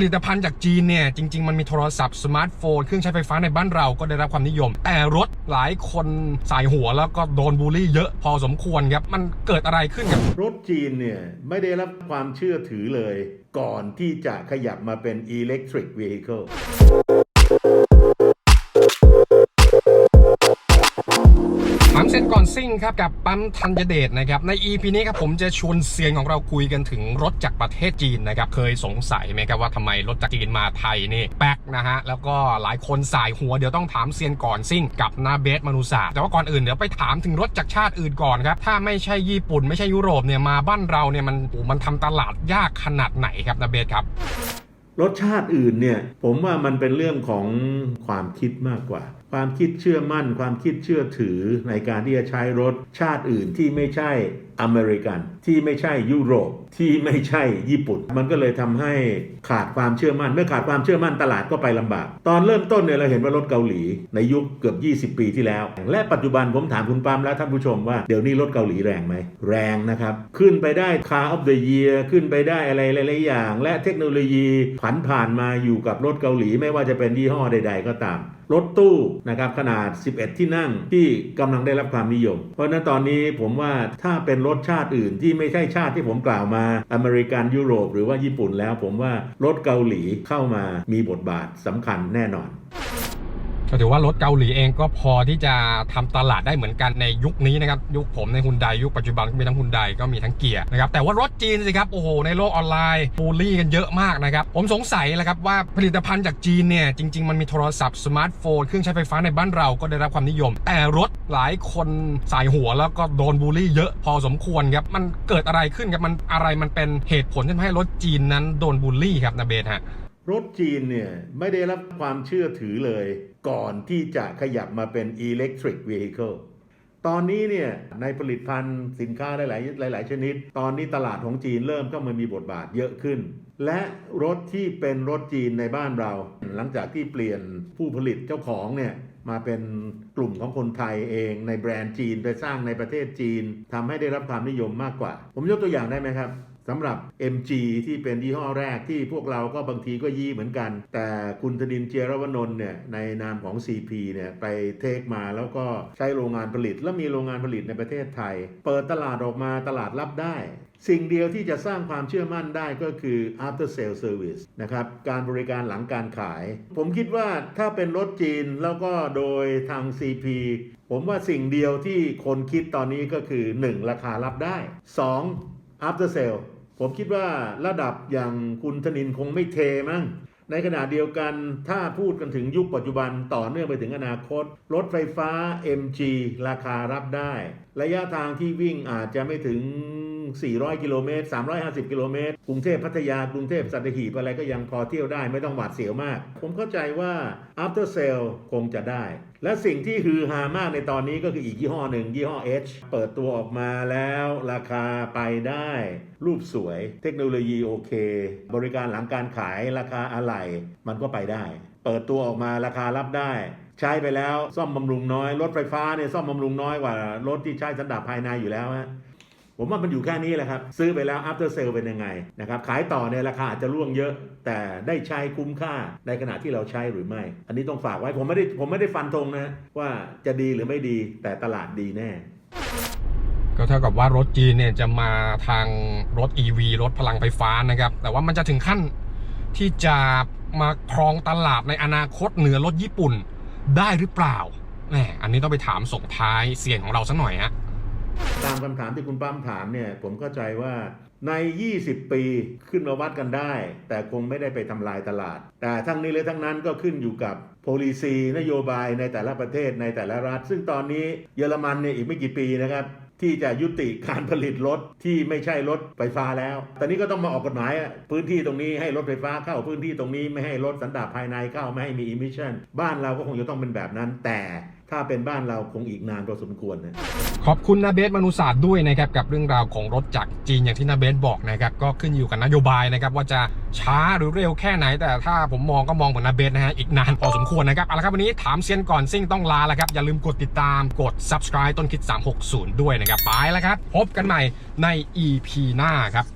ผลิตภัณฑ์จากจีนเนี่ย จริง ๆ มันมีโทรศัพท์สมาร์ทโฟนเครื่องใช้ไฟฟ้าในบ้านเราก็ได้รับความนิยม แต่รถหลายคนสายหัวแล้วก็โดนบูลลี่เยอะพอสมควรครับ มันเกิดอะไรขึ้นกับ รถจีนเนี่ย ไม่ได้รับความเชื่อถือเลย ก่อนที่จะขยับมาเป็น electric vehicle เสร็จก่อนซิ่งครับกับปั๊มธัญเดชนะครับใน EP นี้ครับผมจะชวนเซียนของเราคุยกันถึงรถจากประเทศจีนนะครับเคยสงสัยไหมครับว่าทำไมรถจากจีนมาไทยนี่แป๊กนะฮะแล้วก็หลายคนสายหัวเดี๋ยวต้องถามเซียนก่อนซิ่งกับนาเบสมนุษาแต่ว่าก่อนอื่นเดี๋ยวไปถามถึงรถจากชาติอื่นก่อนครับถ้าไม่ใช่ญี่ปุ่นไม่ใช่ยุโรปเนี่ยมาบ้านเราเนี่ยมันโอ้มันทำตลาดยากขนาดไหนครับนาเบสครับ รสชาติอื่นเนี่ยผมว่ามันเป็นเรื่องของความคิดมากกว่า ความคิดเชื่อมั่น ความคิดเชื่อถือในการที่จะใช้รสชาติอื่นที่ไม่ใช่อเมริกัน ที่ไม่ใช่ยุโรป ที่ไม่ใช่ญี่ปุ่น มันก็เลยทำให้ขาดความเชื่อมั่น เมื่อขาดความเชื่อมั่นตลาดก็ไปลำบาก ตอนเริ่มต้นเนี่ยเราเห็นว่ารถเกาหลีในยุคเกือบ 20 ปีที่แล้ว และปัจจุบันผมถามคุณปามและท่านผู้ชมว่าเดี๋ยวนี้รถเกาหลีแรงไหม แรงนะครับ ขึ้นไปได้ Car of the Year ขึ้นไปได้อะไรหลายๆอย่าง และเทคโนโลยีผันผ่านมาอยู่กับรถเกาหลี ไม่ว่าจะเป็นยี่ห้อใด ๆ ก็ตามรถตู้นะครับขนาด 11 ที่นั่งที่กำลังได้รับความนิยม เพราะฉะนั้นตอนนี้ผมว่าถ้าเป็นรถชาติอื่นที่ไม่ใช่ชาติที่ผมกล่าวมาอเมริกันยุโรป หรือว่าญี่ปุ่นแล้ว ผมว่ารถเกาหลีเข้ามามีบทบาทสำคัญแน่นอน ก็ถือว่ารถเกาหลีเองก็พอที่จะทำตลาดได้เหมือนกันในยุคนี้นะครับยุคผมในฮุนไดยุคปัจจุบันก็มีทั้งฮุนไดก็มีทั้งเกียร์นะครับแต่ว่ารถจีนสิครับโอ้โหในโลกออนไลน์บูลลี่กันเยอะมากนะครับผมสงสัยแหละครับว่าผลิตภัณฑ์จากจีนเนี่ยจริง ๆ มันมีโทรศัพท์สมาร์ทโฟนเครื่องใช้ไฟฟ้าในบ้านเราก็ได้รับความนิยม แต่รถหลายคนสายหัวแล้วก็โดนบูลลี่เยอะพอสมควรครับมันเกิดอะไรขึ้นครับมันอะไรมันเป็นเหตุผลที่ทำให้รถจีนนั้นโดนบูลลี่ครับนาเบสฮะรถจีนเนี่ยไม่ได้รับความเชื่อถือเลย ก่อนที่จะขยับมาเป็น electric vehicle ตอนนี้เนี่ยในผลิตภัณฑ์สินค้าหลาย ๆ หลาย ๆ ชนิด ตอนนี้ตลาดของจีนเริ่มเข้ามามีบทบาทเยอะขึ้น และรถที่เป็นรถจีนในบ้านเรา หลังจากที่เปลี่ยนผู้ผลิตเจ้าของเนี่ยมาเป็นกลุ่มของคนไทยเองในแบรนด์จีนไปสร้างในประเทศจีนทำให้ได้รับความนิยมมากกว่า ผมยกตัวอย่างได้ไหมครับ สำหรับ MG ที่เป็นยี่ห้อแรกที่พวกเราก็บางทีก็ยี่เหมือนกัน แต่คุณธนินเจียรวนนท์เนี่ยในนามของ CP เนี่ยไปเทคมาแล้วก็ใช้โรงงานผลิต และมีโรงงานผลิตในประเทศไทย เปิดตลาดออกมาตลาดรับได้สิ่งเดียวที่จะสร้างความเชื่อมั่นได้ก็คือ after sale service นะครับ การบริการหลังการขาย ผมคิดว่าถ้าเป็นรถจีนแล้วก็โดยทาง CP ผมว่าสิ่งเดียวที่คนคิดตอนนี้ก็คือ 1. ราคารับได้ 2. after sale ผมคิดว่าระดับอย่างคุณธนินคงไม่เทมั้งในขณะเดียวกันถ้าพูดกันถึงยุคปัจจุบันต่อเนื่องไปถึงอนาคต รถไฟฟ้า MG ราคารับได้ ระยะทางที่วิ่งอาจจะไม่ถึง 400 กิโลเมตร 350 กิโลเมตร กรุงเทพพัทยากรุงเทพสัตหีบอะไรก็ยังพอเที่ยวได้ไม่ต้องหวาดเสียวมาก ผมเข้าใจว่า after sale คงจะได้ และสิ่งที่ฮือฮามากในตอนนี้ก็คืออีกยี่ห้อหนึ่งยี่ห้อ H เปิดตัวออกมาแล้วราคาไปได้ รูปสวยเทคโนโลยีโอเค บริการหลังการขายราคาอะไหล่มันก็ไปได้ เปิดตัวออกมาราคารับได้ใช้ไปแล้วซ่อมบำรุงน้อย รถไฟฟ้าเนี่ยซ่อมบำรุงน้อยกว่ารถที่ใช้สันดาปภายในอยู่แล้วฮะ ผมว่ามันอยู่แค่นี้แหละครับ ซื้อไปแล้ว after sale เป็นยังไงนะครับขายต่อในยราคาอาจจะร่วงเยอะ แต่ได้ใช้คุ้มค่าในขณะที่เราใช้หรือไม่ อันนี้ต้องฝากไว้ผมไม่ได้ผมไม่ได้ฟันธงนะว่าจะดีหรือไม่ดีแต่ตลาดดีแน่ก็เท่ากับว่ารถจีนเนี่ยจะมาทางรถ EV รถพลังไฟฟ้านะครับ แต่ว่ามันจะถึงขั้นที่จะมาครองตลาดในอนาคตเหนือรถญี่ปุ่นได้หรือเปล่าแหมอันนี้ต้องไปถามส่งท้ายเสียงของเราสักหน่อยฮะ ตามคำถามที่คุณป้ามถามเนี่ยผมเข้าใจว่าใน 20 ปีขึ้นมาวัดกันได้ แต่คงไม่ได้ไปทำลายตลาด แต่ทั้งนี้และทั้งนั้นก็ขึ้นอยู่กับ policy นโยบายในแต่ละประเทศในแต่ละรัฐ ซึ่งตอนนี้เยอรมันเนี่ยอีกไม่กี่ปีนะครับที่จะยุติการผลิตรถที่ไม่ใช่รถไฟฟ้าแล้วแต่นี้ก็ต้องมาออกกฎหมายพื้นที่ตรงนี้ให้รถไฟฟ้าเข้าพื้นที่ตรงนี้ไม่ให้รถสันดาปภายในเข้าไม่ให้มี emission บ้านเราก็คงจะต้องเป็นแบบนั้นแต่ ถ้าเป็นบ้านเราคงอีกนานพอสมควรนะ ขอบคุณนาเบสมนุศาสตร์ด้วยนะครับกับเรื่องราวของรถจากจีนอย่างที่นาเบสบอกนะครับก็ขึ้นอยู่กับนโยบายนะครับว่าจะช้าหรือเร็วแค่ไหน แต่ถ้าผมมองก็มองเหมือนนาเบสนะฮะอีกนานพอสมควรนะครับเอาละครับวันนี้ถามเซียนก่อนซิ่งต้องลาแล้วครับอย่าลืมกดติดตามกด subscribe ต้นคิด 360 ด้วยนะครับไปแล้วครับพบกันใหม่ใน EP หน้าครับ